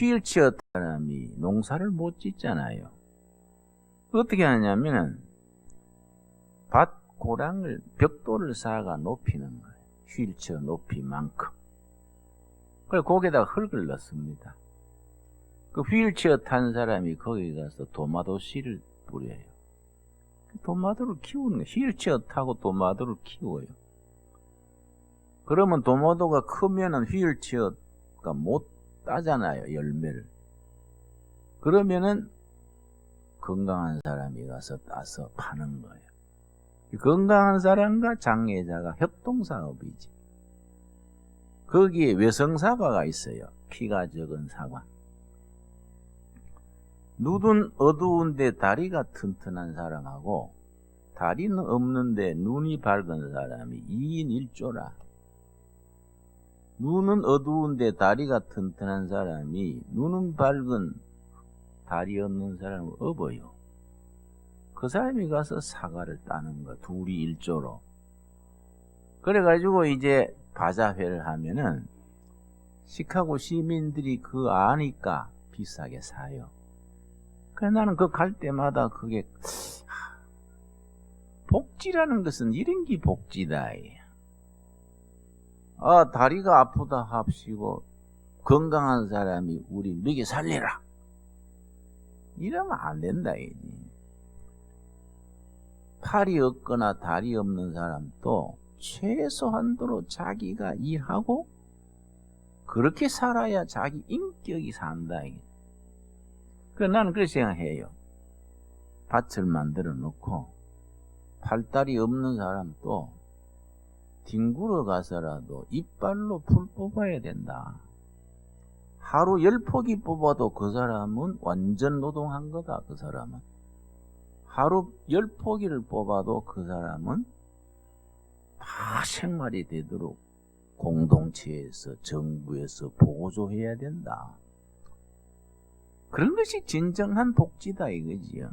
휠체어 사람이 농사를 못 짓잖아요. 어떻게 하냐면은 밭 고랑을 벽돌을 쌓아가 높이는 거예요. 휠체어 높이만큼. 그리고 거기다가 흙을 넣습니다. 그 휠체어 탄 사람이 거기 가서 도마도 씨를 뿌려요. 그 도마도를 키우는 거예요. 휠체어 타고 도마도를 키워요. 그러면 도마도가 크면은 휠체어가 못 따잖아요, 열매를. 그러면은 건강한 사람이 가서 따서 파는 거예요. 건강한 사람과 장애자가 협동사업이지. 거기에 외성사과가 있어요. 키가 적은 사과. 눈은 어두운데 다리가 튼튼한 사람하고 다리는 없는데 눈이 밝은 사람이 2인 1조라. 눈은 어두운데 다리가 튼튼한 사람이 눈은 밝은 다리 없는 사람은 업어요. 그 사람이 가서 사과를 따는 거 둘이 일조로. 그래가지고 이제 바자회를 하면은 시카고 시민들이 그 아니까 비싸게 사요. 그래 나는 그 갈 때마다 그게 하, 복지라는 것은 이런 게 복지다. 아 다리가 아프다 합시고 건강한 사람이 우리 먹여 살리라. 이러면 안 된다. 이지. 팔이 없거나 다리 없는 사람도 최소한도로 자기가 일하고 그렇게 살아야 자기 인격이 산다. 그 나는 그렇게 생각해요. 밭을 만들어 놓고 팔다리 없는 사람도 뒹굴어 가서라도 이빨로 풀 뽑아야 된다. 하루 열 포기 뽑아도 그 사람은 완전 노동한 거다. 그 사람은. 하루 열 포기를 뽑아도 그 사람은 다 생활이 되도록 공동체에서 정부에서 보조해야 된다. 그런 것이 진정한 복지다 이거지요.